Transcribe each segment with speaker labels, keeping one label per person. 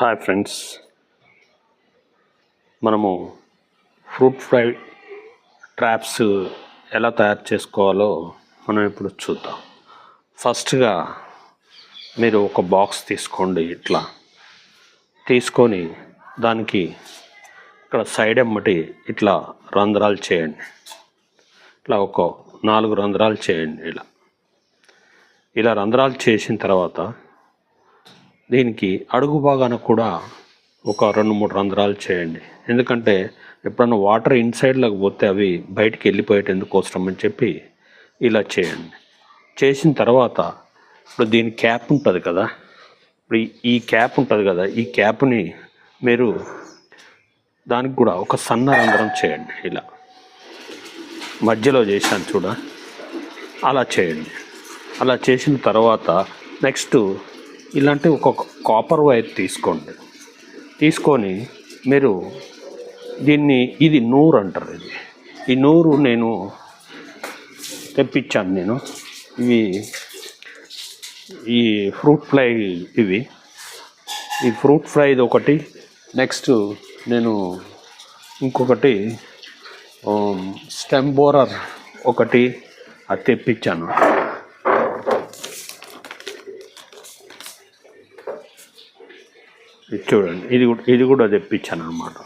Speaker 1: Hi friends. మనము fruit fry traps ఎలా తయారు చేసుకోవాలో మనం ఇప్పుడు చూద్దాం. ఫస్ట్గా మీరు ఒక బాక్స్ తీసుకోండి ఇట్లా. తీసుకొని దానికి ఇక్కడ సైడ్ ఎమ్మటి ఇట్లా రంధ్రాలు చేయండి. ఇట్లా ఒక నాలుగు రంధ్రాలు చేయండి ఇలా. ఇలా రంధ్రాలు చేసిన తర్వాత దీనికి అడుగు భాగాన కూడా ఒక రెండు మూడు రంధ్రాలు చేయండి. ఎందుకంటే ఎప్పుడన్నా వాటర్ ఇన్సైడ్లోకి పోతే అవి బయటికి వెళ్ళిపోయేటందుకోసం అని చెప్పి ఇలా చేయండి. చేసిన తర్వాత ఇప్పుడు దీని క్యాప్ ఉంటుంది కదా ఇప్పుడు ఈ క్యాప్ ఉంటుంది కదా ఈ క్యాప్ని మీరు దానికి కూడా ఒక సన్న రంధ్రం చేయండి ఇలా. మధ్యలో చేశాను చూడ. అలా చేయండి. అలా చేసిన తర్వాత నెక్స్ట్ ఇలాంటి ఒక కాపర్ వైర్ తీసుకోండి. తీసుకొని మీరు దీన్ని ఇది నూరు అంటారు ఇది. ఈ నూరు నేను తెప్పించాను నేను. ఇవి ఈ ఫ్రూట్ ఫ్లై ఇవి. ఈ ఫ్రూట్ ఫ్రైది ఒకటి. నెక్స్ట్ నేను ఇంకొకటి స్టెంబోరర్ ఒకటి అది తెప్పించాను. ఇది చూడండి ఇది కూడా ఇది కూడా తెప్పించాను అనమాట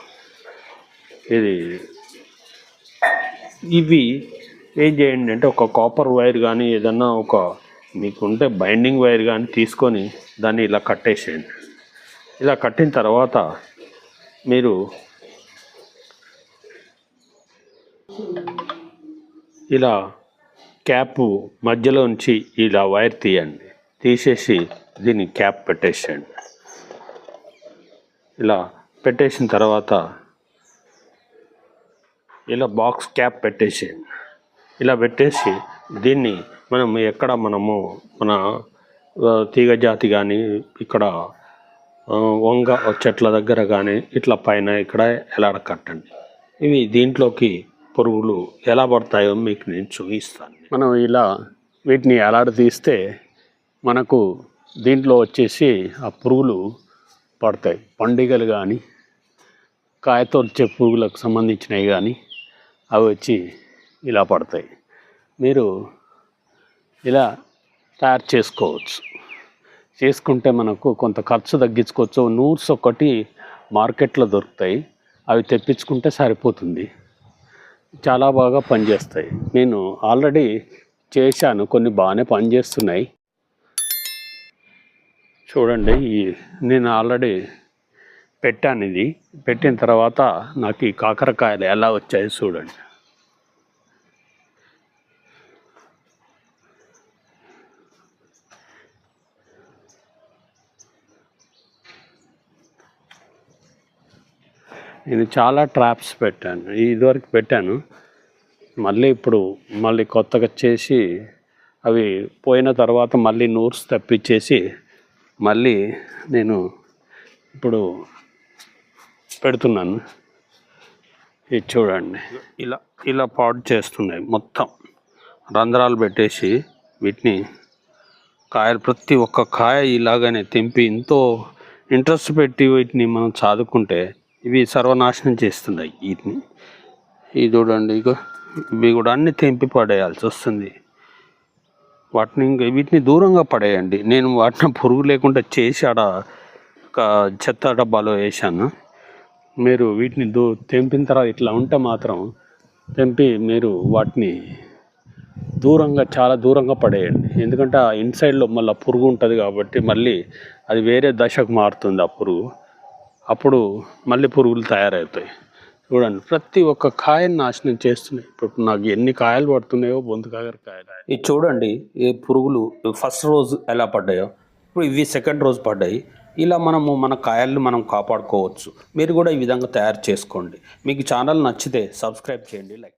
Speaker 1: ఇది ఇవి ఏం చేయండి అంటే ఒక కాపర్ వైర్ కానీ ఏదన్నా ఒక మీకుంటే బైండింగ్ వైర్ కానీ తీసుకొని దాన్ని ఇలా కట్టేసేయండి. ఇలా కట్టిన తర్వాత మీరు ఇలా క్యాప్ మధ్యలో నుంచి ఇలా వైర్ తీయండి. తీసేసి దీన్ని క్యాప్ పెట్టేసేయండి. ఇలా పెట్టేసిన తర్వాత ఇలా బాక్స్ క్యాప్ పెట్టేసి ఇలా పెట్టేసి దీన్ని మనం ఎక్కడ మనము మన తీగ జాతి కానీ ఇక్కడ వంగ చెట్ల దగ్గర కానీ ఇట్లా పైన ఇక్కడ ఎలాడ కట్టండి. ఇవి దీంట్లోకి పురుగులు ఎలా పడతాయో మీకు నేను చూపిస్తాను. మనం ఇలా వీటిని ఎలాడ తీస్తే మనకు దీంట్లో వచ్చేసి ఆ పురుగులు పడతాయి పండుగలు కానీ కాయతో వచ్చే పురుగులకు సంబంధించినవి కానీ అవి వచ్చి ఇలా పడతాయి. మీరు ఇలా తయారు చేసుకోవచ్చు. చేసుకుంటే మనకు కొంత ఖర్చు తగ్గించుకోవచ్చు. నూర్స్ ఒకటి మార్కెట్లో దొరుకుతాయి. అవి తెప్పించుకుంటే సరిపోతుంది. చాలా బాగా పనిచేస్తాయి. నేను ఆల్రెడీ చేశాను. కొన్ని బాగానే పనిచేస్తున్నాయి. చూడండి ఈ నేను ఆల్రెడీ పెట్టాను ఇది. పెట్టిన తర్వాత నాకు ఈ కాకరకాయలు ఎలా వచ్చాయో చూడండి. నేను చాలా ట్రాప్స్ పెట్టాను. ఇదివరకు పెట్టాను. మళ్ళీ ఇప్పుడు మళ్ళీ కొత్తగా చేసి అవి పోయిన తర్వాత మళ్ళీ నూర్స్ తప్పించేసి మళ్ళీ నేను ఇప్పుడు పెడుతున్నాను. ఇది చూడండి. ఇలా ఇలా పాడు చేస్తున్నాయి మొత్తం. రంధ్రాలు పెట్టేసి వీటిని కాయలు ప్రతి ఒక్క కాయ ఇలాగనే తెంపి ఎంతో ఇంట్రెస్ట్ పెట్టి వీటిని మనం చదువుకుంటే ఇవి సర్వనాశనం చేస్తున్నాయి వీటిని. ఇది చూడండి ఇక ఇవి కూడా అన్ని తెంపి పడేయాల్సి వస్తుంది. వాటిని ఇంకా వీటిని దూరంగా పడేయండి. నేను వాటిని పురుగు లేకుండా చేసి ఆడ ఒక చెత్త డబ్బాలో వేసాను మీరు వీటిని దూ తెంపిన తర్వాత ఇట్లా ఉంటే మాత్రం తెంపి మీరు వాటిని దూరంగా చాలా దూరంగా పడేయండి. ఎందుకంటే ఆ ఇన్సైడ్లో మళ్ళీ పురుగు ఉంటుంది కాబట్టి మళ్ళీ అది వేరే దశకు మారుతుంది ఆ పురుగు. అప్పుడు మళ్ళీ పురుగులు తయారవుతాయి. చూడండి ప్రతి ఒక్క కాయని నాశనం చేస్తున్నాయి. ఇప్పుడు నాకు ఎన్ని కాయలు పడుతున్నాయో బొందు కాయలు ఇది చూడండి ఈ పురుగులు ఫస్ట్ రోజు ఎలా పడ్డాయో ఇప్పుడు ఇవి సెకండ్ రోజు పడ్డాయి. ఇలా మనము మన కాయల్ని మనం కాపాడుకోవచ్చు. మీరు కూడా ఈ విధంగా తయారు చేసుకోండి. మీకు ఛానల్ నచ్చితే సబ్స్క్రైబ్ చేయండి లైక్